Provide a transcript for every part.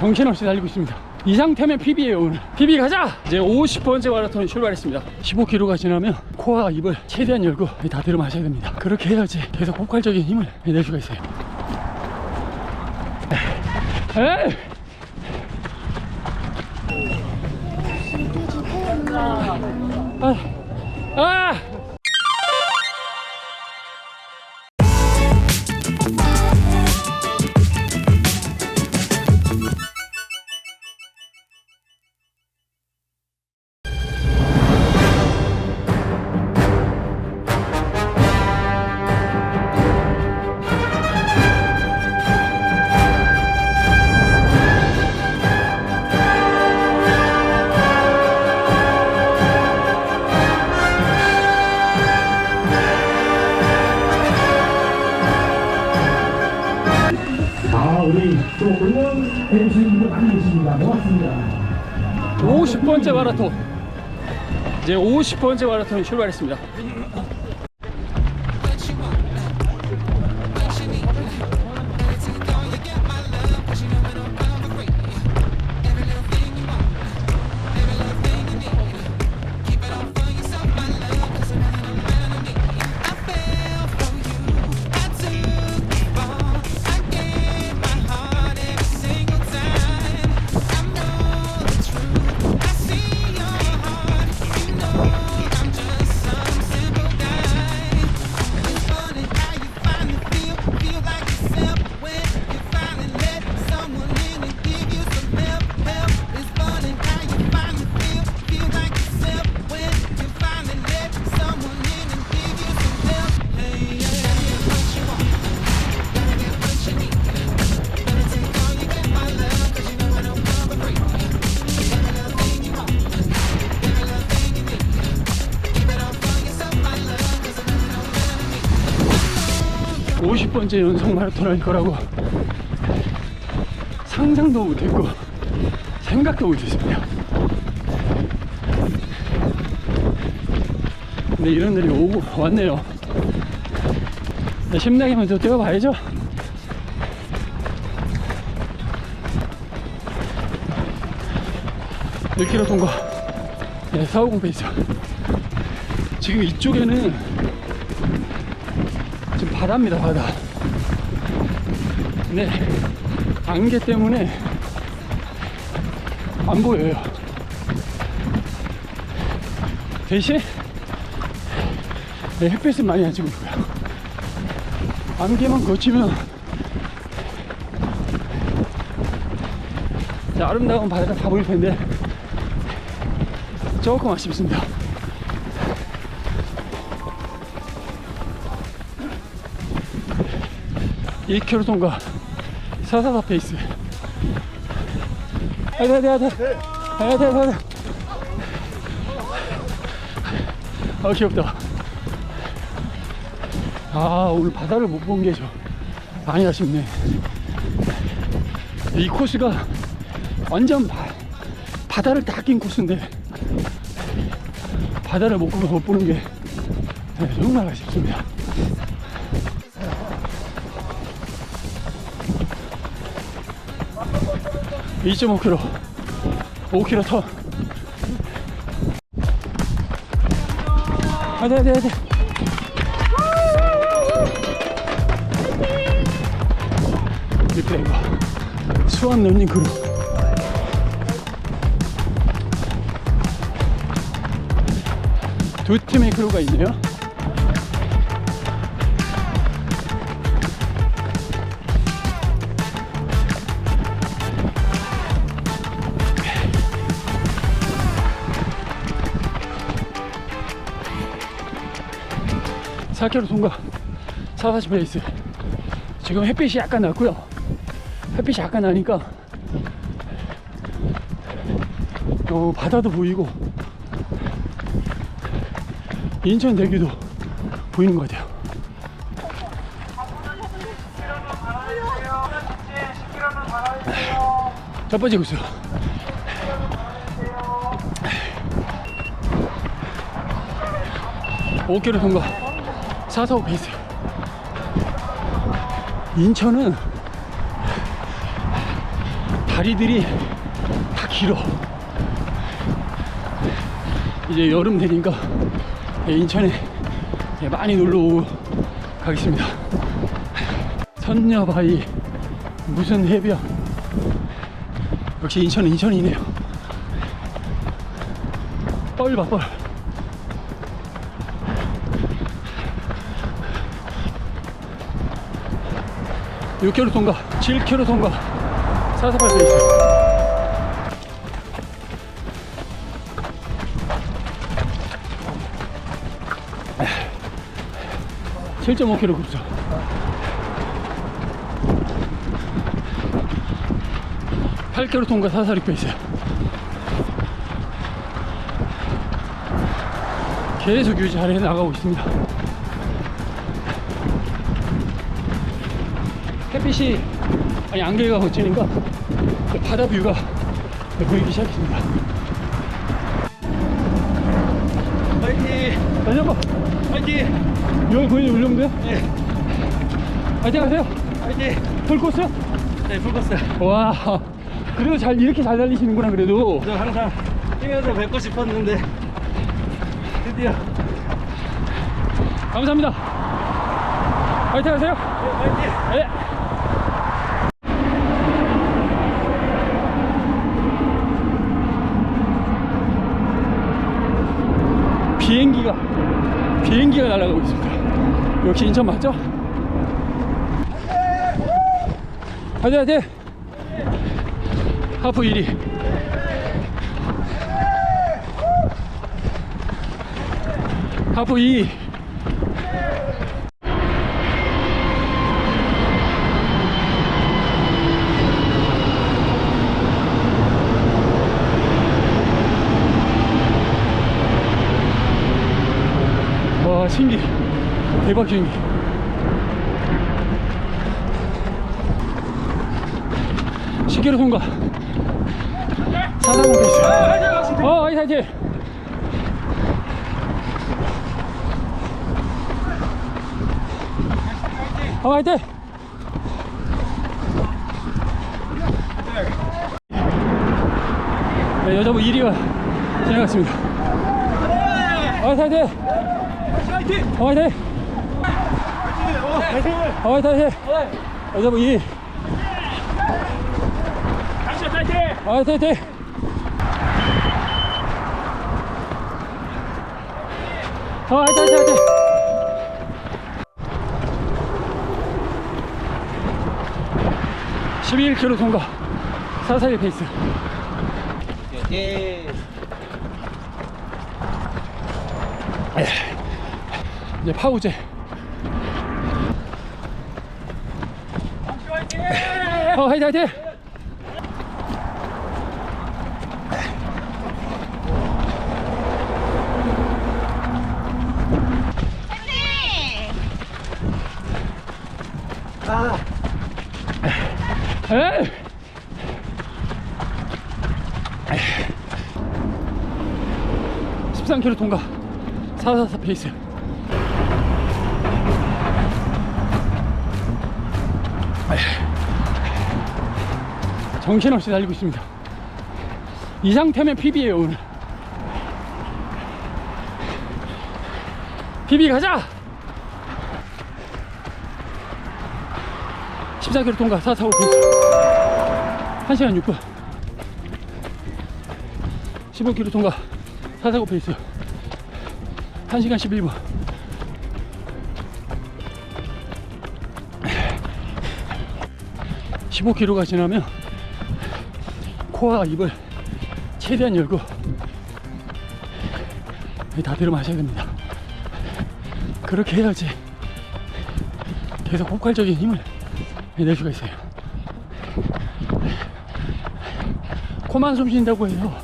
정신없이 달리고 있습니다. 이 상태면 PB예요 오늘. PB 가자! 이제 50번째 마라톤 출발했습니다. 15km가 지나면 코와 입을 최대한 열고 다 들어 마셔야 됩니다. 그렇게 해야지 계속 폭발적인 힘을 낼 수가 있어요. 에이! 아, 아! 50번째 마라톤. 이제 50번째 마라톤 출발했습니다 오십 번째 연속 마라톤 할 거라고 상상도 못했고 생각도 못했습니다. 근데 이런 날이 오고 왔네요. 네, 심장이 먼저 뛰어봐야죠. 일 k 로 통과. 네, 450 페이스. 지금 이쪽에는 바다입니다 바다. 네 안개 때문에 안 보여요. 대신 네, 햇빛은 많이 안 있고요. 안개만 거치면 자, 아름다운 바다가 다 보일 텐데 조금 아쉽습니다 2km 통과 444 페이스 하자 하자 하자 하자 하자 아 귀엽다. 아 오늘 바다를 못 본 게 저 많이 아쉽네. 이 코스가 완전 바, 바다를 다 낀 코스인데 바다를 못, 못 보는 게 네, 정말 아쉽습니다 2.5km 5km 턴 안돼 안돼 리플레이가 수원 런닝 크루. 두 팀의 크루가 있네요 사 k 로 통과 440 페이스 지금 햇빛이 약간 났고요. 햇빛이 약간 나니까 어, 바다도 보이고 인천 대교도 보이는 것 같아요. 첫 번째 k 로 통과 445 페이스 인천은 다리들이 다 길어. 이제 여름 되니까 인천에 많이 놀러 오고 가겠습니다. 선녀바위 무슨 해변 역시 인천은 인천이네요. 뻘봐 뻘. 6km 통과, 7km 통과, 448 페이스. 7.5km 급속. 팔 k m 통과 446 페이스. 계속 유지 잘해 나가고 있습니다. 햇빛이 아니 안개가 거치니까 그 바다 뷰가 보이기 시작했습니다. 파이팅! 다시 한번 파이팅! 여기 보이는 울릉도요? 예, 파이팅 하세요. 파이팅! 풀코스요? 네, 풀코스. 와 그래도 잘 이렇게 잘 달리시는구나 그래도 저 항상 뛰면서 뵙고 싶었는데 드디어 감사합니다. 파이팅 하세요. 네, 파이팅! 네. 비행기가 비행기가 날아가고 있습니다. 역시 인천 맞죠? 화이팅 화이팅! 하프 1위 하프 2위 와 신기. 대박 신기. 시계로 통과. 사다공 페이스 어 화이팅 화이팅. 어 화이팅. 네, 여자분 1위가 지나갔습니다. 화이팅 화이팅 화이팅! 파이팅! 어, 화이팅! 화이팅! 여자분 2위 다시 파이팅! 어, 화이팅! 화이팅! 어, 화이팅! 화이팅! 화이팅! (11 k m) 통과 사사일 페이스 예. 이제 파우제 어 화이팅 화이팅 아, 에이. 에이. 13km 통과 444 페이스 정신없이 달리고 있습니다. 이 상태면 PB에요 오늘. PB 가자! 14km 통과. 445 페이스 1시간 6분. 15km 통과. 445 페이스 1시간 11분 (15 k m 가 지나면 코와 입을 최대한 열고 다 들어 마셔야 됩니다 그렇게 해야지 계속 폭발적인 힘을 낼 수가 있어요. 코만 숨 쉰다고 해서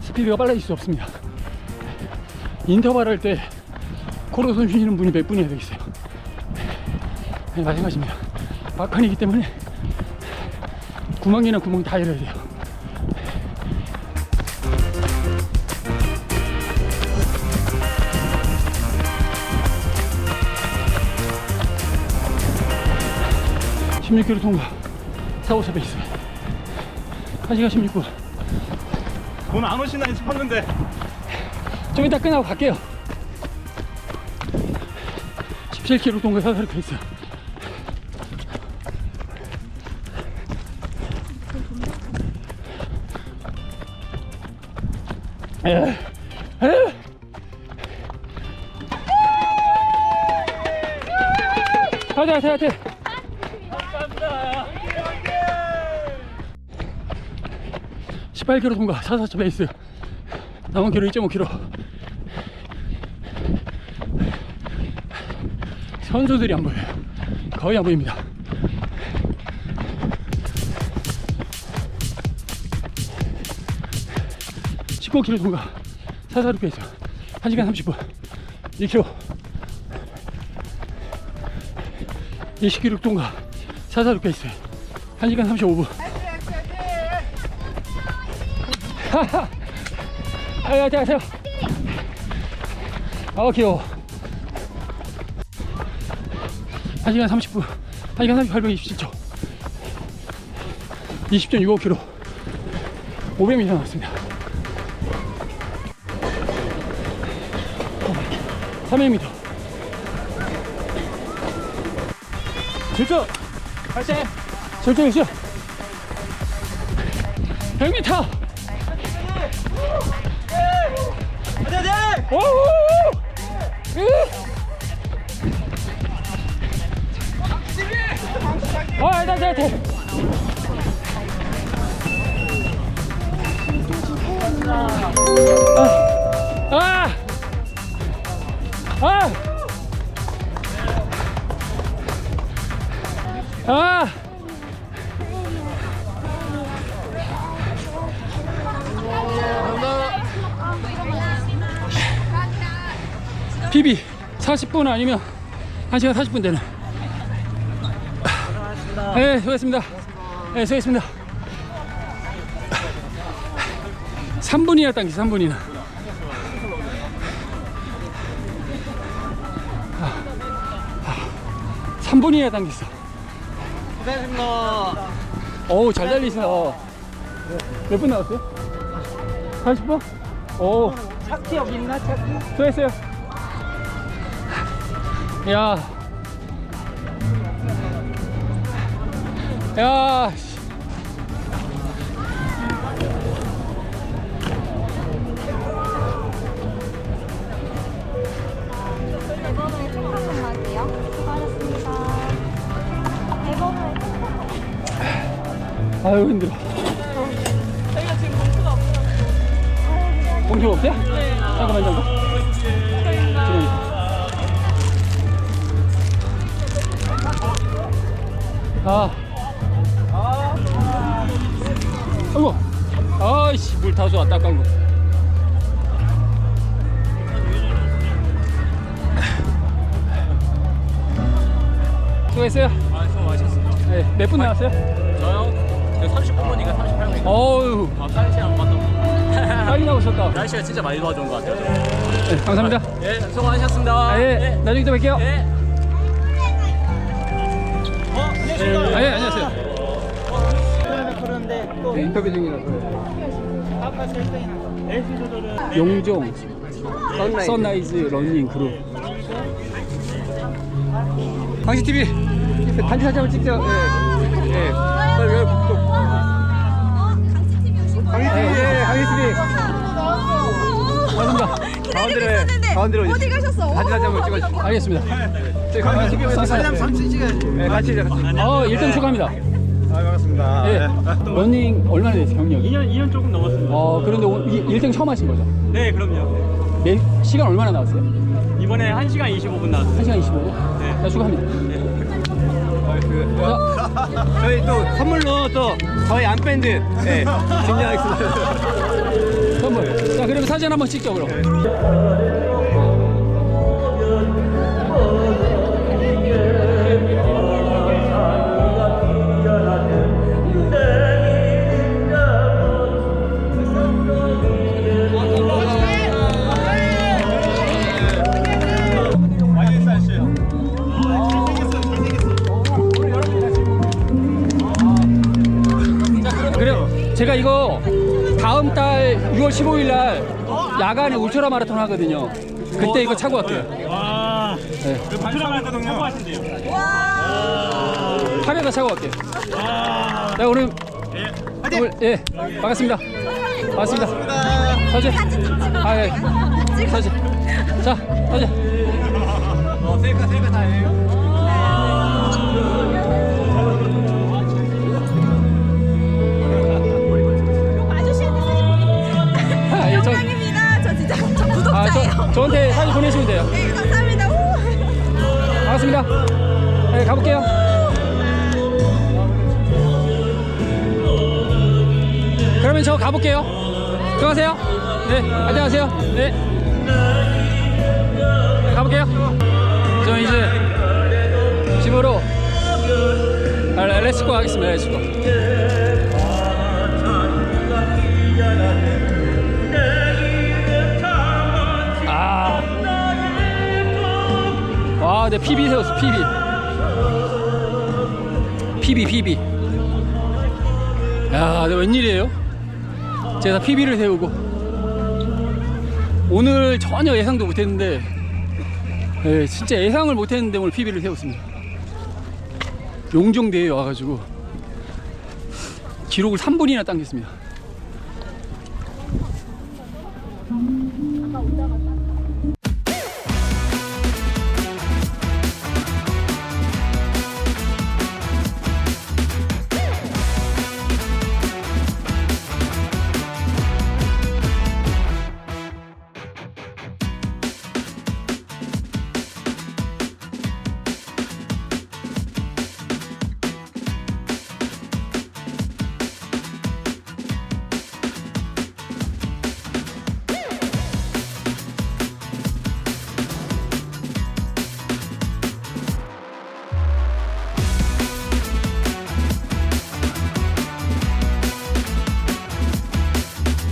스피드가 빨라질 수 없습니다. 인터벌 할 때 코로 숨 쉬는 분이 몇 분이야 되겠어요. 네, 마찬가지입니다. 막판이기 때문에 구멍이나 구멍 다 열어야 돼요. (16km) 통과 454 베이스 1시간 16분. 돈안 오시나 싶었는데 좀 이따 끝나고 갈게요. 17km 동거 사다리 페이스. 가자, 가자, 가자. 감사합니다. 18km 통과, 44초 베이스. 남은 기로 2.5km. 선수들이 안 보여요. 거의 안 보입니다. (19 k m) 통과 사사루 페이스 1시간 30분. 2km 20 k m 통과 사사루 페이스 1시간 35분. 하하! 아유 안녕하세요 아 귀여워. 1시간 30분. 1시간 38분 27초. 20.65km 500m 남았습니다 300m 절정 발생 절정 시작 100m 오오오 아, 나, 나, 나. 아, 아, 아, 아. PB 40분 아니면 1시간 40분 되는. 네, 수고했습니다. 네, 수고했습니다. 3분이나 당기 3분이나. 3분이나 당겼어. 고생하셨습니다 어우, 잘 달리시네. 몇분 나왔어요? 40분? 오, 착지 여기 있나 착지? 수고했어요. 야. 야. 아유, 힘들어. 저희가 지금 공투가 없어요. 공표 없어요? 네. 잠깐만, 잠깐. 아. 아이고. 아이씨, 물 다소 왔다 간 거. 수고했어요. 아 수고하셨습니다 네, 몇 분 나왔어요? 저요? 30분이니까 38분 어우, 아 빨리 안 봤다 빨리 나오셨다. 날씨가 진짜 많이 도와준 것 같아요 네, 감사합니다. 예 수고하셨습니다 아, 예, 나중에 또 뵐게요. 예. 어? 안녕하십니까 아, 예, 안녕하세요. 그런데 또 인터뷰 중이라서. 아까 조절은 용종 선라이즈, 러닝 그룹. 강시 TV 단체 사진 한번 찍죠. 예. 예. 빨리 여기 북쪽. 강시 TV, 예, 강시 TV. 반갑습니다. 가운데로 가운데로 어디 가셨어? 사진 사진 한번 찍어주세요. 알겠습니다. 저희 강시 TV 사진 삼촌 찍어야지 네, 같이 같이. 어, 1등 축하합니다. 아 반갑습니다 예. 러닝 얼마나 됐어요, 경력이? 2년 2년 조금 넘었습니다 어, 그런데 1등 처음 하신 거죠? 네 그럼요 몇 시간 얼마나 나왔어요? 이번에 1시간 25분 나왔어요 1시간 25분? 네. 자, 축하합니다. 자, 저희 또 선물로 또 저희 안밴드 예, 증정하겠습니다. 선물. 자, 그러면 사진 한번 찍죠, 그럼. 제가 이거 다음 달 6월 15일 날 야간에 울트라 마라톤 하거든요. 그때 이거 차고 갈게요. 와. 네. 그 발표하거든요. 참고하신대요. 팔에다 차고 갈게요. 네, 오늘 오늘 예 반갑습니다. 반갑습니다. 사진. 아 예. 사진. 자 사진. 어, 셀카 셀카 다예요. 저, 저한테 사진 보내시면 돼요. 네, 감사합니다. 우. 반갑습니다. 네, 가볼게요. 그러면 저 가볼게요. 들어가세요. 네, 안녕하세요. 네. 가볼게요. 저 이제 집으로 아, 렛츠고 하겠습니다. 렛츠고. 와, 내 PB 세웠어, PB. PB, PB. 야, 내 웬일이에요? 제가 다 PB를 세우고. 오늘 전혀 예상도 못했는데, 예, 진짜 예상을 못했는데 오늘 PB를 세웠습니다. 용종대에 와가지고, 기록을 3분이나 당겼습니다.